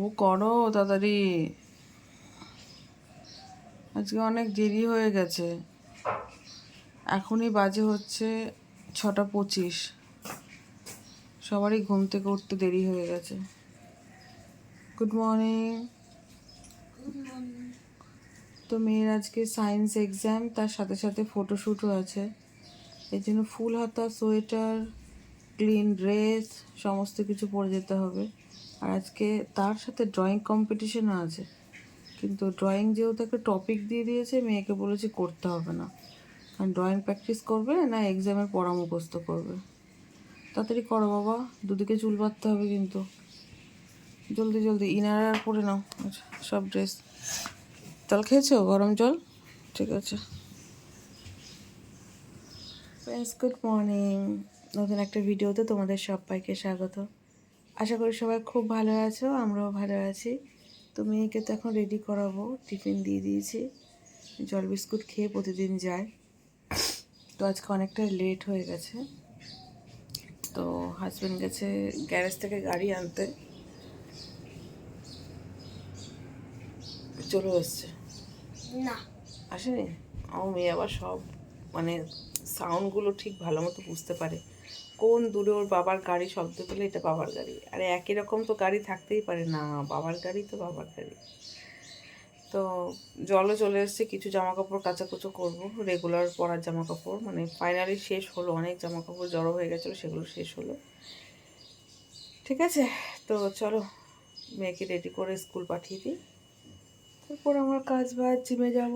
বাবু করো তাড়াতাড়ি। আজকে অনেক দেরি হয়ে গেছে। এখনই বাজে হচ্ছে ছটা পঁচিশ। সবারই ঘুম থেকে উঠতে দেরি হয়ে গেছে। গুড মর্নিং তো মেয়ের আজকে সায়েন্স এক্সাম তার সাথে সাথে ফটোশ্যুটও আছে। এর জন্য ফুল হাতা সোয়েটার ক্লিন ড্রেস সমস্ত কিছু পরে যেতে হবে। আর আজকে তার সাথে ড্রয়িং কম্পিটিশনও আছে। কিন্তু ড্রয়িং যেহেতু একটা টপিক দিয়ে দিয়েছে, মেয়েকে বলেছে করতে হবে না। কারণ ড্রয়িং প্র্যাকটিস করবে না এক্সামের পড়া করবে। তাড়াতাড়ি করো বাবা, দুদিকে চুল বাঁধতে হবে কিন্তু। জলদি জলদি, ইনার পরে নাও। আচ্ছা সব ড্রেস জল খেয়েছো? গরম জল? ঠিক আছে। ফ্রেন্ডস গুড মর্নিং নতুন একটা ভিডিওতে তোমাদের সবাইকে স্বাগত। আশা করি সবাই খুব ভালো আছো আমরাও ভালো আছি। তো মেয়েকে তো এখন রেডি করাবো টিফিন দিয়ে দিয়েছি। জল বিস্কুট খেয়ে প্রতিদিন যায়। তো আজকে অনেকটা লেট হয়ে গেছে। তো হাজব্যান্ড গেছে গ্যারেজ থেকে গাড়ি আনতে। চলে এসছে। না। আসেনি? আমার মেয়ে আবার সব মানে সাউন্ডগুলো ঠিক ভালো মতো বুঝতে পারে। কোন দূরে ওর বাবার গাড়ি শব্দ পেলে এটা বাবার গাড়ি। আর একই রকম তো গাড়ি থাকতেই পারে। না, বাবার গাড়ি তো বাবার গাড়ি। তো জলও চলে এসছে, কিছু জামা কাপড় কাচাকুচো করব। রেগুলার পরার জামা কাপড় মানে ফাইনালি শেষ হলো। অনেক জামা কাপড় জড়ো হয়ে গেছিল, সেগুলো শেষ হলো। ঠিক আছে? তো চলো, মেয়েকে রেডি করে স্কুল পাঠিয়ে দিই। তারপর আমার কাজ বাজ জিমে যাব।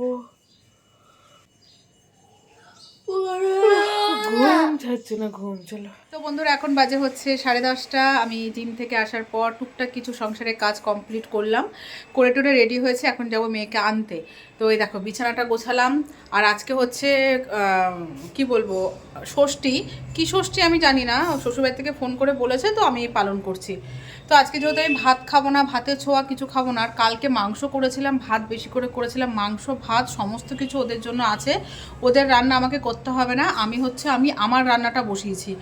ঘুম ছাড়ছে না ঘুম চলো। তো বন্ধুরা, এখন বাজে হচ্ছে সাড়ে দশটা। আমি জিম থেকে আসার পর টুকটাক কিছু সংসারের কাজ কমপ্লিট করলাম। করে টোরে রেডি হয়েছে, এখন যাব মেয়েকে আনতে। তো এই দেখো, বিছানাটা গোছালাম। আর আজকে হচ্ছে কি বলব, ষষ্ঠী। কি ষষ্ঠী আমি জানি না। শ্বশুরবাড়ি থেকে ফোন করে বলেছে, তো আমি পালন করছি। তো আজকে যেহেতু আমি ভাত খাব না, ভাতের ছোঁয়া কিছু খাব না, আর কালকে মাংস করেছিলাম, ভাত বেশি করে করেছিলাম, মাংস, ভাত, সমস্ত কিছু ওদের জন্য আছে। ওদের রান্না আমাকে করতে হবে না। আমি হচ্ছে, আমি আমার রান্নাটা বসিয়েছি।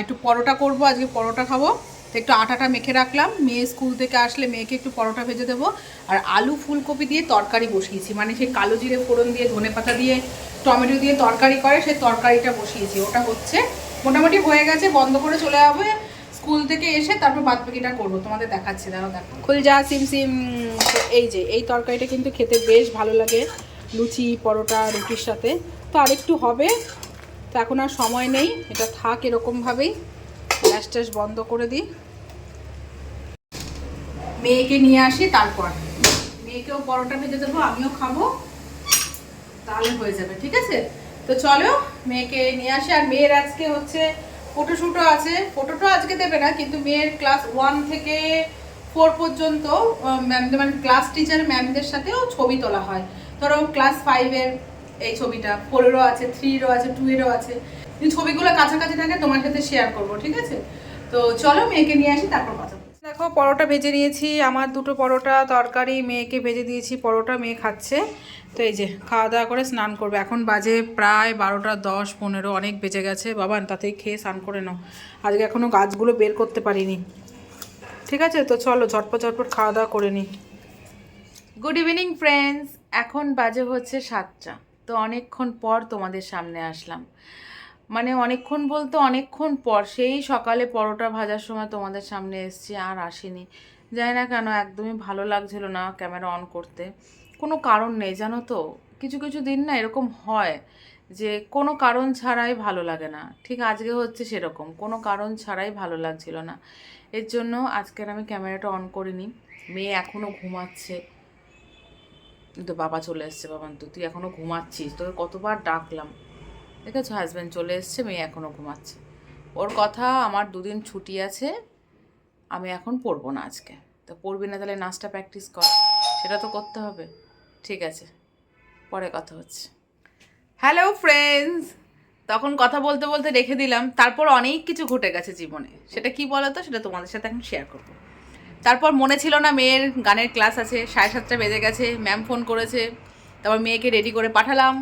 একটু পরোটা করব, আজকে পরোটা খাব। তো একটু আটাটা মেখে রাখলাম। মেয়ে স্কুল থেকে আসলে মেয়েকে একটু পরোটা ভেজে দেবো। আর আলু ফুলকপি দিয়ে তরকারি বসিয়েছি। মানে সেই কালো জিরে ফোড়ন দিয়ে, ধনে পাতা দিয়ে, টমেটো দিয়ে তরকারি করে সেই তরকারিটা বসিয়েছি। ওটা হচ্ছে মোটামুটি হয়ে গেছে, বন্ধ করে চলে যাবে। স্কুল থেকে এসে তারপর বাদ বাকিটা করব। তোমাদের দেখাচ্ছি, দাঁড়াও দেখো। খুল যা, সিম সিম। এই যে, এই তরকারিটা কিন্তু খেতে বেশ ভালো লাগে। লুচি, পরোটা, রুটির সাথে। তো আরেকটু হবে। তো এখন আর সময় নেই, এটা থাক এরকমভাবেই। গ্যাস ট্যাস বন্ধ করে দিই। মেয়েকে নিয়ে আসি, তারপর। মেয়েকেও পরোটা ভেজে দেবো, আমিও খাব। তাহলে হয়ে যাবে, ঠিক আছে? তো চলো, মেয়েকে নিয়ে আসি। আর মেয়ের আজকে হচ্ছে ফটোশ্যুটও আছে। ফটোটাও আজকে দেবে না, কিন্তু মেয়ের ক্লাস ওয়ান থেকে ফোর পর্যন্ত ম্যাম মানে ক্লাস টিচার ম্যামদের সাথেও ছবি তোলা হয়। ধরো ক্লাস ফাইভের এই ছবিটা। ফোরেরও আছে, থ্রিরও আছে টু এরও আছে। এই ছবিগুলো কাছাকাছি থাকে, তোমার সাথে শেয়ার করব, ঠিক আছে? তো চলো মেয়েকে নিয়ে আসি, তারপর কথা দেখো, পরোটা ভেজে নিয়েছি, আমার দুটো পরোটা তরকারি, মেয়েকে ভেজে দিয়েছি, পরোটা মেয়ে খাচ্ছে। তো এই যে খাওয়া দাওয়া করে স্নান করবে। এখন বাজে প্রায় বারোটা দশ পনেরো, অনেক বেজে গেছে। বাবা, তাতেই খেয়ে স্নান করে নাও। আজকে এখনও গাছগুলো বের করতে পারিনি। ঠিক আছে? তো চলো, ঝটপট ঝটপট খাওয়া দাওয়া করে নিই গুড ইভিনিং ফ্রেন্ডস এখন বাজে হচ্ছে সাতটা। তো অনেকক্ষণ পর তোমাদের সামনে আসলাম। মানে অনেকক্ষণ বলতে অনেকক্ষণ পর, সেই সকালে পরোটা ভাজার সময় তোমাদের সামনে এসেছি আর আসিনি। জানি না কেন, একদমই ভালো লাগছিল না ক্যামেরা অন করতে। কোনো কারণ নেই, জানো তো? কিছু কিছু দিন না এরকম হয় যে কোনো কারণ ছাড়াই ভালো লাগে না। ঠিক আজকে হচ্ছে সেরকম, কোনো কারণ ছাড়াই ভালো লাগছিল না। এর জন্য আজকের আমি ক্যামেরাটা অন করিনি। মেয়ে এখনও ঘুমাচ্ছে। তো বাবা চলে এসছে বাবান তো তুই এখনও ঘুমাচ্ছিস, তোকে কতবার ডাকলাম। দেখেছ হাজব্যান্ড চলে এসছে, মেয়ে এখনও ঘুমাচ্ছে। ওর কথা আমার দুদিন ছুটি আছে, আমি এখন পড়ব না আজকে। তো পড়বি না তাহলে নাচটা প্র্যাকটিস কর, সেটা তো করতে হবে। ঠিক আছে, পরে কথা হচ্ছে। হ্যালো ফ্রেন্ডস তখন কথা বলতে বলতে রেখে দিলাম, তারপর অনেক কিছু ঘটে গেছে জীবনে। সেটা কি বলো তো সেটা তোমাদের সাথে এখন শেয়ার করব। তারপর মনে ছিল না মেয়ের গানের ক্লাস আছে, সাড়ে সাতটা বেজে গেছে ম্যাম ফোন করেছে। তারপর মেয়েকে রেডি করে পাঠালাম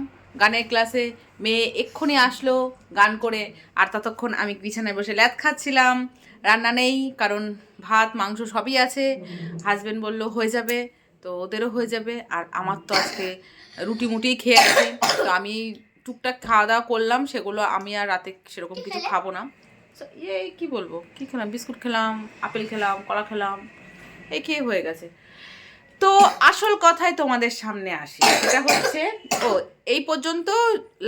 গানের ক্লাসে মেয়ে এক্ষুনি আসলো গান করে, আর ততক্ষণ আমি বিছানায় বসে ল্যাদ খাচ্ছিলাম। রান্না নেই, কারণ ভাত, মাংস সবই আছে। হাজব্যান্ড বলল, হয়ে যাবে। তো ওদেরও হয়ে যাবে, আর আমার তো আজকে রুটি মুটি খেয়ে আছে তো আমি টুকটাক খাওয়া দাওয়া করলাম, সেগুলো আমি আর রাতে সেরকম কিছু খাব না। ইয়ে কি বলব? কি খেলাম? বিস্কুট খেলাম, আপেল খেলাম, কলা খেলাম, এই খেয়ে হয়ে গেছে? তো আসল কথাই তোমাদের সামনে আসি। সেটা হচ্ছে, ও, এই পর্যন্ত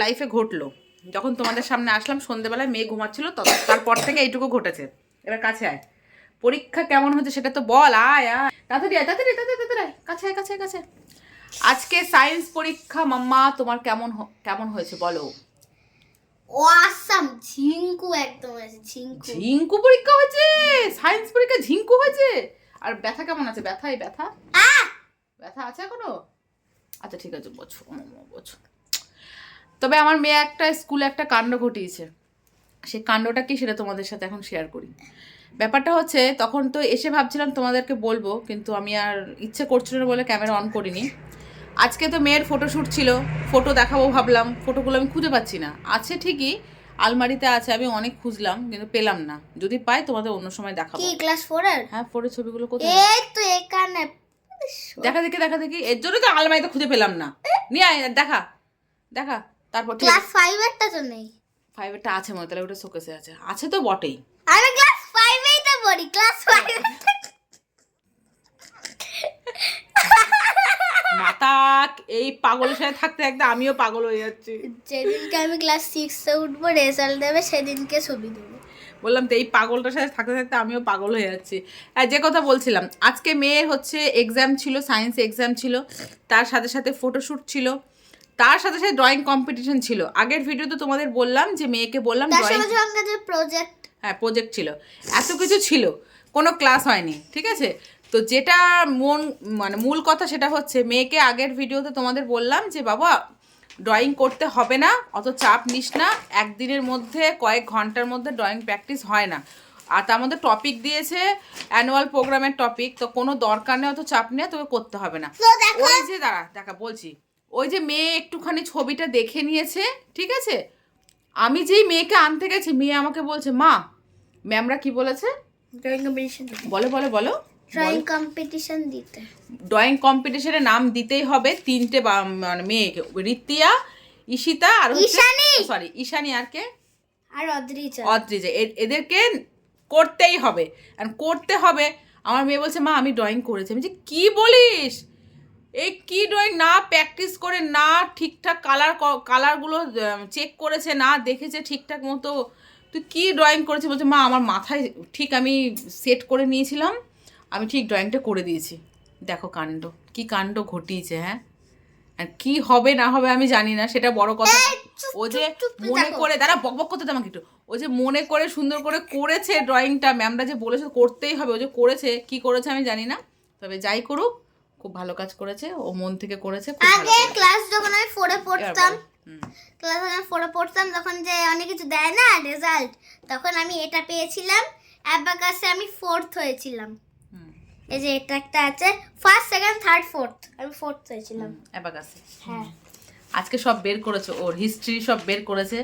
লাইফে ঘটলো। যখন তোমাদের সামনে আসলাম, সন্ধেবেলায় মেয়ে ঘুমাচ্ছিল তারপর থেকে এইটুকু ঘটেছে। এবার কাছে আয়। পরীক্ষা কেমন হচ্ছে সেটা তো বল, আয় আয়। তাড়াতাড়ি আয়, তাড়াতাড়ি তাড়াতাড়ি আয়। কাছে আয়, কাছে কাছে আজকে সায়েন্স পরীক্ষা, মাম্মা, তোমার কেমন কেমন হয়েছে বলো? অসাম ঝিঙ্কু একদম আছে ঝিঙ্কু। ঝিঙ্কু পরীক্ষা হয়েছে! সায়েন্স পরীক্ষা ঝিঙ্কু হয়েছে! আর ব্যথা কেমন আছে? ব্যথা এই ব্যথা? ব্যথা আছে এখনও? আচ্ছা ঠিক আছে বছো বছো তবে আমার মেয়ে একটা স্কুলে একটা কাণ্ড ঘটিয়েছে। সেই কাণ্ডটা কি সেটা তোমাদের সাথে এখন শেয়ার করি। ব্যাপারটা হচ্ছে তখন তো এসে ভাবছিলাম তোমাদেরকে বলব কিন্তু আমি আর ইচ্ছে করছিল না বলে ক্যামেরা অন করিনি। আজকে তো মেয়ের ফটোশ্যুট ছিল ফটো দেখাবো ভাবলাম ফটোগুলো আমি খুঁজে পাচ্ছি না। আছে ঠিকই আলমারিতে আছে আমি অনেক খুঁজলাম কিন্তু পেলাম না। যদি পাই তোমাদের অন্য সময় দেখাবো। কি ক্লাস 4 এর? হ্যাঁ 4 এর ছবিগুলো কোথায়? এই তো এখানে। দেখা দেখি দেখা দেখি। এর জন্য তো আলমারিতে খুঁজে পেলাম না। নিয়ে আয় দেখা দেখা। তারপর ক্লাস 5 এরটা তো নেই। 5 এরটা আছে মনে তাহলে ওটা শোকেসে আছে। আছে তো বটেই। আমি ক্লাস 5 এই তো পড়ি ক্লাস 5 এই পাগলের সাথে থাকতে থাকতে আমিও পাগল হয়ে যাচ্ছি। যেদিনকে আমি ক্লাস সিক্সে উঠবো রেজাল্ট দেবে সেদিনকে ছবি দেবো। বললাম তো এই পাগলটার সাথে থাকতে থাকতে আমিও পাগল হয়ে যাচ্ছি। আর যে কথা বলছিলাম আজকে মেয়ের হচ্ছে এক্সাম ছিল সায়েন্স এক্সাম ছিল তার সাথে সাথে ফটোশ্যুট ছিল তার সাথে সাথে ড্রয়িং কম্পিটিশন ছিল। আগের ভিডিওতে তোমাদের বললাম যে মেয়েকে বললাম ড্রয়িং প্রজেক্ট হ্যাঁ প্রজেক্ট ছিল। এত কিছু ছিল কোনো ক্লাস হয়নি ঠিক আছে? তো যেটা মন মানে মূল কথা সেটা হচ্ছে মেয়েকে আগের ভিডিওতে তোমাদের বললাম যে বাবা ড্রয়িং করতে হবে না অত চাপ নিস না একদিনের মধ্যে কয়েক ঘণ্টার মধ্যে ড্রয়িং প্র্যাকটিস হয় না। আর তার মধ্যে টপিক দিয়েছে অ্যানুয়াল প্রোগ্রামের টপিক তো কোনো দরকার নেই অত চাপ নেই তোকে করতে হবে না। ওই যে দাঁড়া দেখা বলছি। ওই যে মেয়ে একটুখানি ছবিটা দেখে নিয়েছে ঠিক আছে? আমি যেই মেয়েকে আনতে গেছি মেয়ে আমাকে বলছে মা ম্যামরা কি বলেছে? বলো বলো বলো। ড্রয়িং কম্পিটিশন দিতে। ড্রয়িং কম্পিটিশনে নাম দিতেই হবে তিনটে মানে মেয়েকে। রিতিয়া ঈশিতা আর ঈশানী! সরি ঈশানি আর কে? আর অদ্রিজা। অদ্রিজা। এদেরকে করতেই হবে। আর করতে হবে। আমার মেয়ে বলছে মা আমি ড্রয়িং করেছি। আমি যে কি বলিস? এই কি ড্রয়িং না প্র্যাকটিস করে না ঠিকঠাক কালার কালারগুলো চেক করেছে না দেখেছে ঠিকঠাক মতো। তুই কি ড্রয়িং করেছিস বলছে মা আমার মাথায় ঠিক আমি সেট করে নিয়েছিলাম। আমি ঠিক ড্রয়িংটা করে দিয়েছি। দেখো কাণ্ড কি কাণ্ড ঘটিয়েছে হ্যাঁ? আর কি হবে না হবে আমি জানি না সেটা বড় কথা। ও যে মনে করে দাঁড়া বক বক করতে আমাকে একটু। ও যে মনে করে সুন্দর করে করেছে ড্রয়িংটা ম্যামরা যে বলেছে করতেই হবে ও যে করেছে কি করেছে আমি জানি না। তবে যাই করুক খুব ভালো কাজ করেছে ও মন থেকে করেছে আগে ক্লাস যখন আমি ফোরে পড়তাম। ক্লাস যখন ফোরে পড়তাম তখন যে অনেক কিছু দেয় না রেজাল্ট তখন আমি এটা পেয়েছিলাম। অ্যাবাকাসে আমি ফোর্থ হয়েছিলাম। এই যে এটা একটা আছে ফার্স্ট সেকেন্ড থার্ড ফোর্থ আমি ফোর্থ হয়েছিলাম অ্যাবাকাসে। হ্যাঁ। আজকে সব বের করেছে ওর হিস্ট্রি সব বের করেছে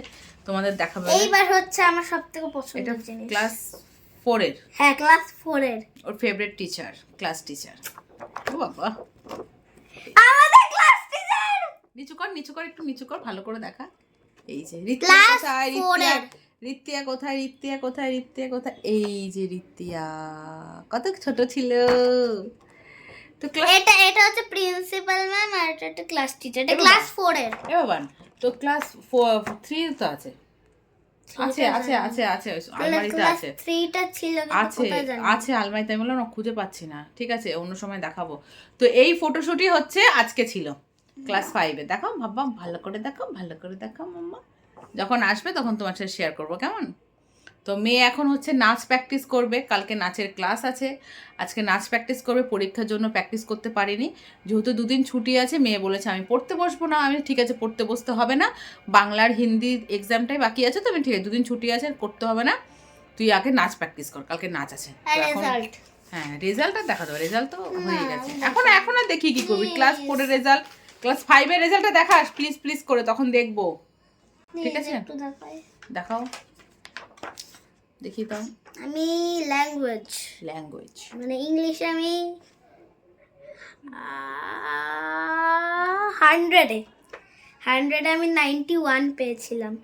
তোমাদের দেখাবে। এইবার হচ্ছে আমার সব থেকে এটা পছন্দের জিনিস ক্লাস ফোরের হ্যাঁ ক্লাস ফোরের ওর ফেভারিট টিচার ক্লাস টিচার ও বাবা। আমাদের ক্লাস টিচার নিচু কর নিচু কর একটু নিচু কর ভালো করে দেখা। এই যে four রিত্তিয়া এর। রিত্তিয়া কোথায় রিত্তিয়া কোথায় রিত্তিয়া কোথায়? এই যে রিত্তিয়া কত ছোট ছিল। তো এটা এটা হচ্ছে প্রিন্সিপাল ম্যাম আর এটা একটা ক্লাস টিচার এটা ক্লাস ফোরের এ বাবান তো ক্লাস থ্রি তো আছে। আছে আছে। আছে আছে আলমারিতে ক্লাস আছে। থ্রিটা ছিল আছে আছে আলমারিতে। আমি বললাম না খুঁজে পাচ্ছি না। ঠিক আছে অন্য সময় দেখাবো। তো এই ফটোশুটই হচ্ছে আজকে ছিল ক্লাস ফাইভে দেখো ভাববা ভালো করে দেখো ভালো করে দেখো মাম্মা। যখন আসবে তখন তোমার সাথে শেয়ার করব কেমন? তো মেয়ে এখন হচ্ছে নাচ প্র্যাকটিস করবে কালকে নাচের ক্লাস আছে। আজকে নাচ প্র্যাকটিস করবে পরীক্ষার জন্য প্র্যাকটিস করতে পারিনি। যেহেতু দুদিন ছুটি আছে মেয়ে বলেছে আমি পড়তে বসবো না। আমি ঠিক আছে পড়তে বসতে হবে না। বাংলার হিন্দি এক্সামটাই বাকি আছে তো আমি ঠিক আছে দুদিন ছুটি আছে করতে হবে না। তুই আগে নাচ প্র্যাকটিস কর কালকে নাচ আছে। হ্যাঁ রেজাল্ট আর দেখা দেবে রেজাল্ট তো হয়ে গেছে। এখন এখন আর দেখি কি করবি। ক্লাস ফোরের রেজাল্ট ক্লাস ফাইভের রেজাল্টটা দেখাস প্লিজ প্লিজ করে তখন দেখব। ঠিক আছে। একটু দেখাই। দেখাও। দেখি দাও আমি ল্যাঙ্গুয়েজ ল্যাঙ্গুয়েজ মানে ইংলিশে আমি হান্ড্রেডে হান্ড্রেডে আমি নাইনটি ওয়ান পেয়েছিলাম।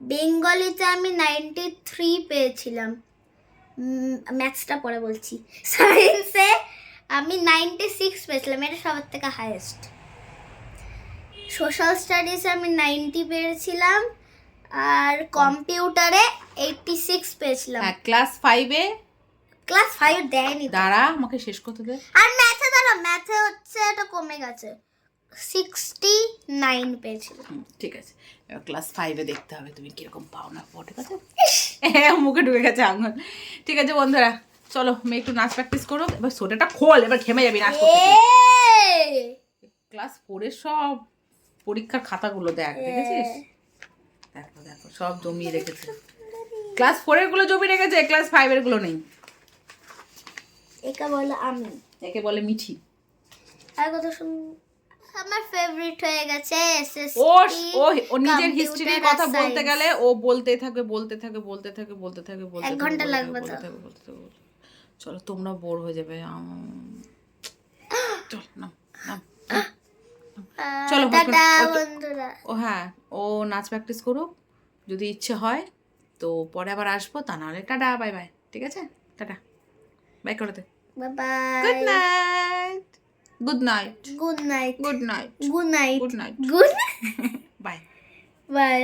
বেঙ্গলিতে আমি নাইনটি থ্রি পেয়েছিলাম ম্যাথসটা পরে বলছি। সায়েন্সে আমি নাইনটি সিক্স পেয়েছিলাম। এটা সবার থেকে হায়েস্ট সোশ্যাল স্টাডিজে আমি নাইনটি পেয়েছিলাম আর কম্পিউটারে এইটটি সিক্স পেয়েছিলাম। হ্যাঁ ক্লাস ফাইভে ক্লাস ফাইভ দেয়নি দাঁড়া আমাকে শেষ করতে দে। আর ম্যাথে দাঁড়া ম্যাথে হচ্ছে এটা কমে গেছে। সিক্সটি নাইন পেয়েছিলাম ঠিক আছে। এবার ক্লাস ফাইভে দেখতে হবে তুমি কীরকম পাও না পাও ঠিক আছে? হ্যাঁ মুখে ঢুকে গেছে আঙুল। ঠিক আছে বন্ধুরা চলো মেয়ে একটু নাচ প্র্যাকটিস করো। এবার সোটাটা খোল এবার ঘেমে যাবি নাচ করতে ক্লাস ফোরের সব। পরীক্ষার খাতাগুলো দেখ দেখেছিস? দেখো দেখো সব জমিয়ে রেখেছে। ক্লাস ফোরেরগুলো জমিয়ে রেখেছে ক্লাস ফাইভেরগুলো নেই। একা বলে আমি। একে বলে মিঠি। আর কত আমার ফেভারিট হয়ে গেছে ও ও ও নিজের হিস্ট্রির কথা বলতে গেলে ও বলতে থাকে বলতে থাকে বলতে থাকে বলতে থাকে বলতে এক ঘণ্টা লাগবে তো। চলো তোমরা বোর হয়ে যাবে। চল নাও। চলো, ও হ্যাঁ ও নাচ প্র্যাকটিস করুক যদি ইচ্ছে হয় তো পরে আবার আসব তা নাহলে টাটা বাই বাই ঠিক আছে? টাটা বাই করে দে। Good night good night good night good night good night good night good bye bye